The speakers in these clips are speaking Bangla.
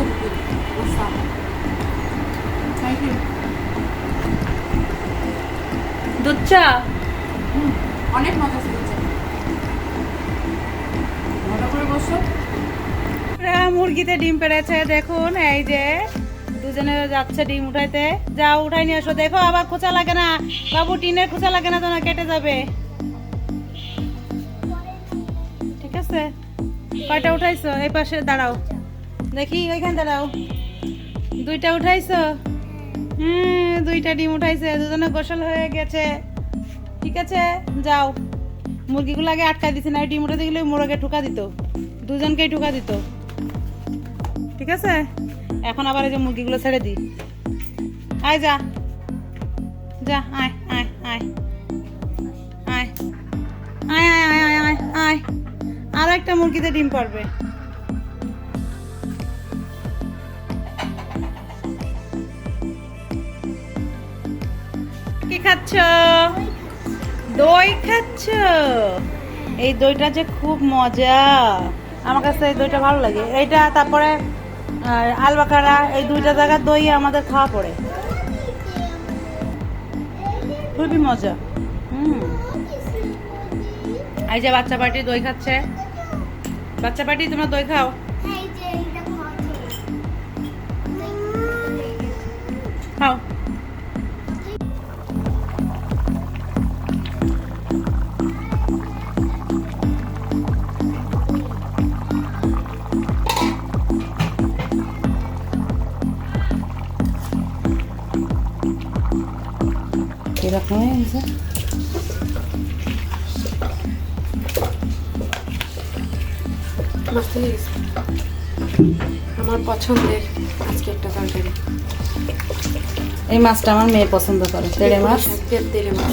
Good good awesome thank you দুধ চা অনেক মজা ছিল মজা করে বসো। মুরগিতে ডিম পেড়েছে দেখুন এই যে দুজনে যাচ্ছে ডিম উঠাইতে। যাও উঠাই নিয়ে এসো দেখো আবার খোঁচা লাগে না। বাবু টিনের খোঁচা লাগে না তো না কেটে যাবে। ঠিক আছে? কয়টা উঠাইছো? এই পাশে দাঁড়াও। দেখি, ওইখান দাঁড়াও দুইটা উঠাইছো? হুম, দুইটা ডিম উঠাইছে, দুজনে গোসল হয়ে গেছে। ঠিক আছে, যাও। মুরগিগুলো আগে আটকাই দিছে না ডিম উঠাতে গেলে মোরগে ঠুকা দিত। দুজনকেই ঠুকা দিত। ঠিক আছে? এখন আবার এই যে মুরগিগুলো ছেড়ে দিই আয় যা। যা, আয় আয় আয়। আয়। আয় আয় আয় আয় আয় আয়। আর একটা মুরগিতে ডিম পারবে। খাচ্ছ? দই খাচ্ছ? এই দইটা যে খুব মজা। আমার কাছে এই দইটা ভালো লাগে। এইটা তারপরে আলবাকারা, এই দুইটা জায়গার দই আমাদের খাওয়া পড়ে। খুবই মজা। হুম। এই যে বাচ্চা পার্টি দই খাচ্ছে। বাচ্চা পার্টি, তোমরা দই খাও। এরকম হয়ে গেছে। আমার পছন্দের আজকে একটা তরকারি। এই মাছটা আমার মেয়ে পছন্দ করে তেড়ে মাছ। তেড়ে মাছ।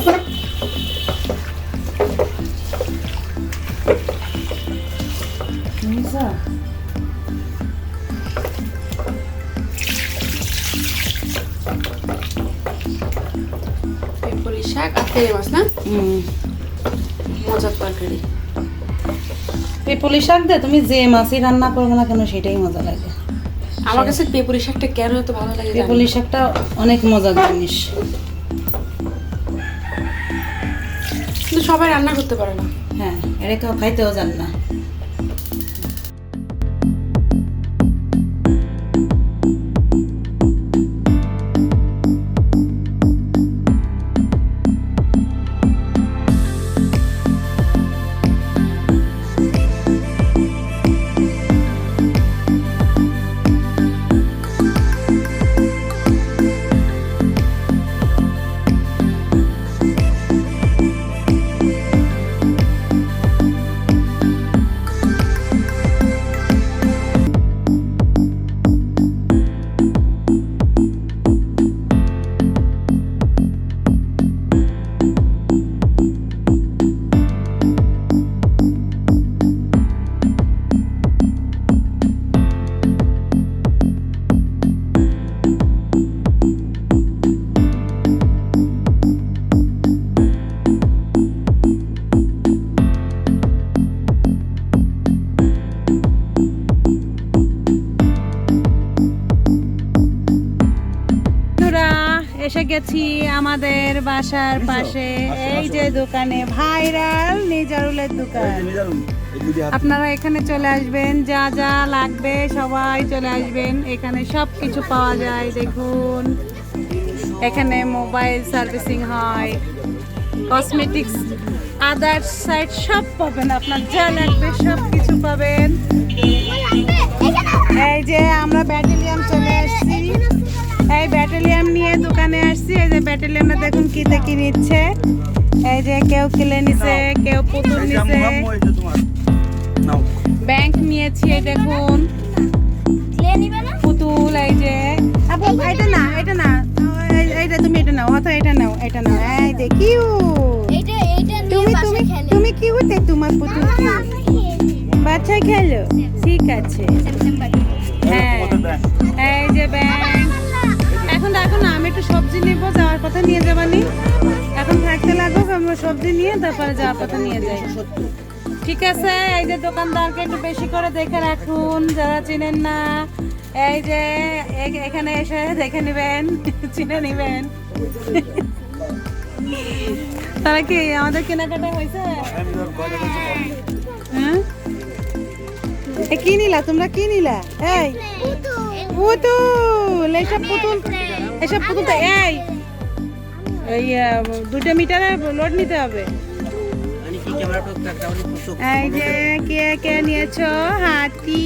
পেপলি আর না মজার তরকারি। পেপুলি শাক দে তুমি যে মাছই রান্না করবে না কেন সেটাই মজা লাগে। আমার কাছে পেপুরি শাকটা কেন এত ভালো লাগে? পেপুলি শাকটা অনেক মজার জিনিস। কিন্তু সবাই রান্না করতে পারে না। হ্যাঁ এটা কেউ খাইতেও জান না। এসে গেছি আমাদের বাসার পাশে। এই যে দোকানে ভাইরাল নিজারুলের দোকান। আপনারা এখানে চলে আসবেন যা যা লাগবে সবাই চলে আসবেন। এখানে সব কিছু পাওয়া যায় দেখুন। এখানে মোবাইল সার্ভিসিং হয় কসমেটিক্স আদার সাইড সব পাবেন। আপনার যা লাগবে সব কিছু পাবেন। যে দেখুন কি কি নিচ্ছে। এই যে কেউ কিলে নিছে কেউ পুতুল নিছে। ব্যাংক নিয়েছি এই দেখুন। পুতুল এই যে। আপু এটা না এটা না। এইটা তুমি এটা নাও অথবা এটা নাও এটা নাও। এই যে কিউ তুমি তুমি তুমি কিউট তোমার পুতুল। কিউট বাচ্চা খেলো। ঠিক আছে। হ্যাঁ। একটু সবজি নিব, যাওয়ার কথা নিয়ে যাবানি। এখন থাকতে লাগুক আমরা সবজি নিয়ে তারপরে যাওয়ার কথা নিয়ে যাই। ঠিক আছে, এই যে দোকানদারকে একটু বেশি করে দেখে রাখুন, যারা চেনেন না, এই যে এখানে এসে দেখে নেবেন, চিনে নেবেন। তারা কি আমাদের কেনাকাটা হয়েছে? হ্যাঁ? কি নিলা? তোমরা কি নিলা? এই। পুতুল এইসব পুতুল এইসব পুতুল তো এই এই দুটো মিটারে লোড নিতে হবে। এই যে কে কে নিয়েছো? হাতি।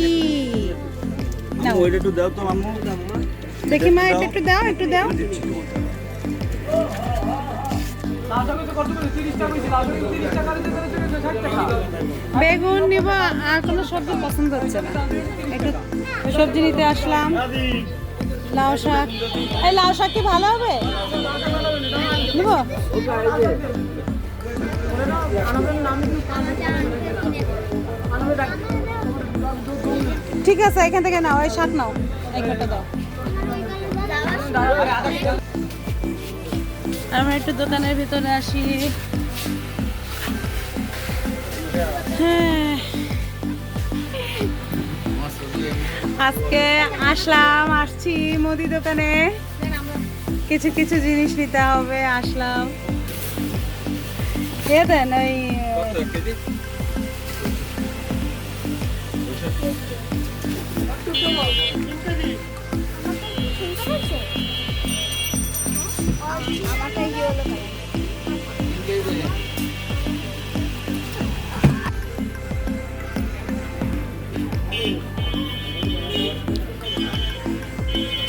দেখি মা একটু দাও। একটু দাও। বেগুন নিব, আর কোনো সবজি পছন্দ হচ্ছে না। একটু সবজি নিতে আসলাম। লাউ শাক। এই লাউ শাক কি ভালো হবে? নিব। ঠিক আছে, এখান থেকে নাও, এই শাক নাও। এই কটা দাও। আমরা একটু দোকানের ভিতরে আসি। হ্যাঁ। আজকে আসলাম, আসছি মুদি দোকানে। কিছু কিছু জিনিস নিতে হবে, আসলাম। এ দেন ওই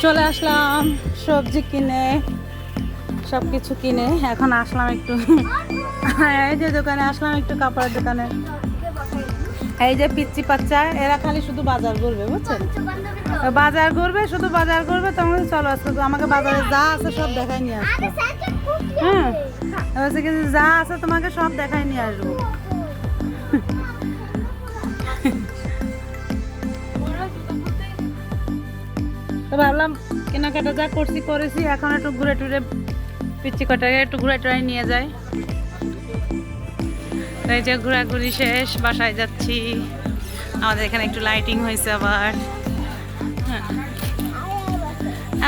চলে আসলাম সবজি কিনে সব কিছু কিনে। এখন আসলাম একটু এই যে দোকানে, আসলাম একটু কাপড়ের দোকানে। এই যে পিচ্ছি বাচ্চা এরা খালি শুধু বাজার করবে বুঝছেন? বাজার করবে শুধু বাজার করবে তোমাকে চলো আজকে আমাকে বাজারে যা আছে সব দেখাই নিয়ে আসব। হ্যাঁ যে যা আছে তোমাকে সব দেখাই নিয়ে আসব। তো ভাবলাম কেনাকাটা যা করছি করেছি এখন একটু ঘুরে টুরে পিচ্ছি কটাকে একটু ঘুরে টুরে নিয়ে তো এই যে ঘোরাঘুরি শেষ, বাসায় যাচ্ছি। আমাদের এখানে একটু লাইটিং হয়েছে আবার। হ্যাঁ।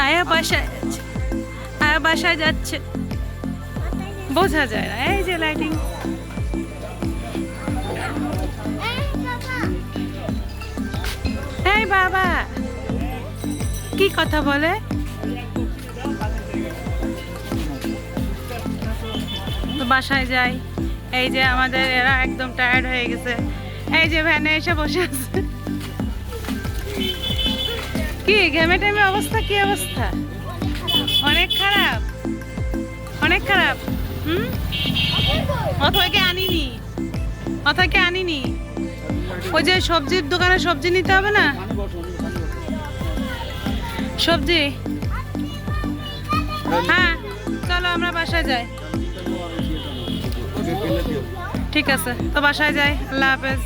আয়া বাসায় আয়া বাসায় যাচ্ছে। বোঝা যায় না, এই যে লাইটিং এই বাবা, কি কথা বলে? বাসায় যাই। এই যে আমাদের এরা একদম টায়ার্ড হয়ে গেছে। এই যে ভ্যানে এসে বসে আছে। কি, ঘেমে টেমে অবস্থা, কি অবস্থা? অনেক খারাপ। অনেক খারাপ। হুম? অথয়কে আনিনি। অথয়কে আনিনি। ওই যে সবজির দোকানে সবজি নিতে হবে না? সবজি? হ্যাঁ চলো আমরা বাসায় যাই। ঠিক আছে তো বাসায় যাই আল্লাহ হাফেজ।